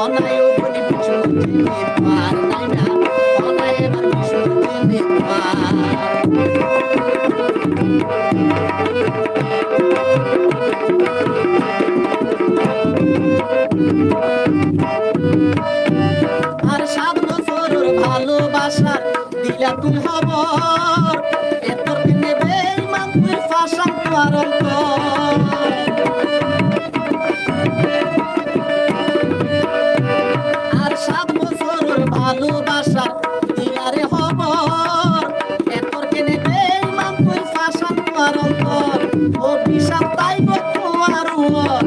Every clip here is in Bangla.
অনায় বিষ্ণু জেনে পার নাই না অনায় এবার পার আর সাত বছরের ভালোবাসার দিলা তুই খবর। এতর দিনে বেইমান তুই ফাঁসান তোর অন্তর ভালোবাসার দিলারে খবর এতর দিনে বেইমান তুই ফাঁসান তোর অন্তর অভিশাপ তাইব তোমার উপর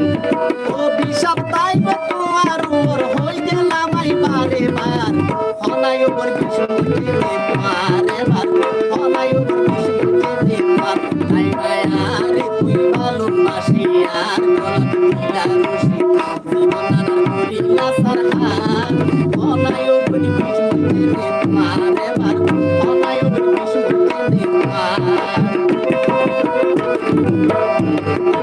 অভিশাপ তাইব তোমার উপর হই গেলাম আই বারে। বার হলাই উপর কিছু জেনে বার। হলাই উপর কিছু জেনে পার আরে তুই ভালোবাসি আর গলা দিলা রশি জীবন নানা করিলা সারহার। এই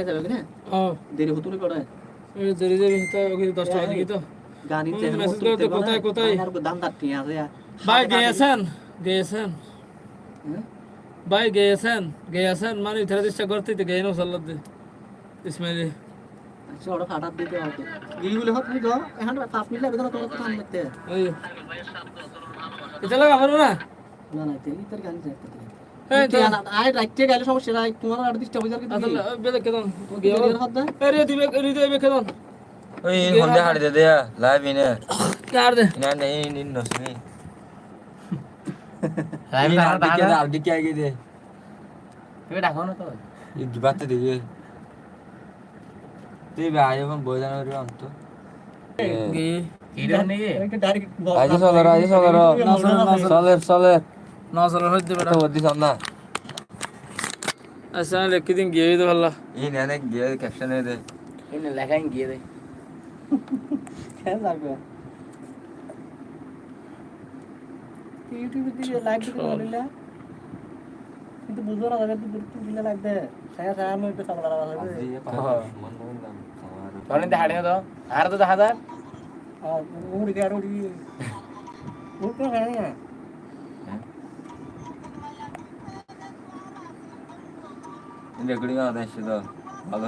বাইরে যাবে না ও দেরি হতো না কড়ায় দেরি দেরি তো ওকে 10 টাকা দিবি তো হুম, তো কোথায়, কোথায়? দাম দাম ঠিক আছে ভাই গেছেন গেছেন ভাই গেছেন গেছেন মানে ইথারা চেষ্টা করতে তো গেনো সাল্লাত দে ইসমাইলি আচ্ছা ওটা ফাটাত দিতে হবে গিয়ে বলে হত নি গো এখন পাঁচ মিনিট লাগবে না তোমার কাম করতে ওই এটা লাগা পারব না না না তেরি তোর গাড়ি যাইতে হয়ে কেদন ওই সন্ধ্যা হাড়ি দে দেয়া লাইভ ইনে। কার দে? ইনা নেই নিন নসমি লাইভ ইন কারা আগে দে। তুমি ডাকো না তো। ই গিবাতে দিবে তুই ভাই এখন বই জানা রে অন্ত। গে কিরম নেই ডাইরেক্ট আজ চলে আজ চলে চলে চলে না চলে হইতে বেটা তো বদি সামনা আচ্ছা লেখি দিন গিয়ে তো ভালো ই নেনে গিয়ে ক্যাপশন দে। এনে লেখাই গিয়ে দে। খেয়াল রাখবে ইউটিউবে দিয়ে লাইভ দিতে বলিলা কিন্তু বুঝো না যাবে তুই দিলে লাগবে সায়া সায়া আমি একটু সামলা রাখা মন তো আর তো দেখা যায় আর উড়ি গেল উড়ি। উড়তে হ্যাঁ রেকর্ডিং আদা এসে তো ভালো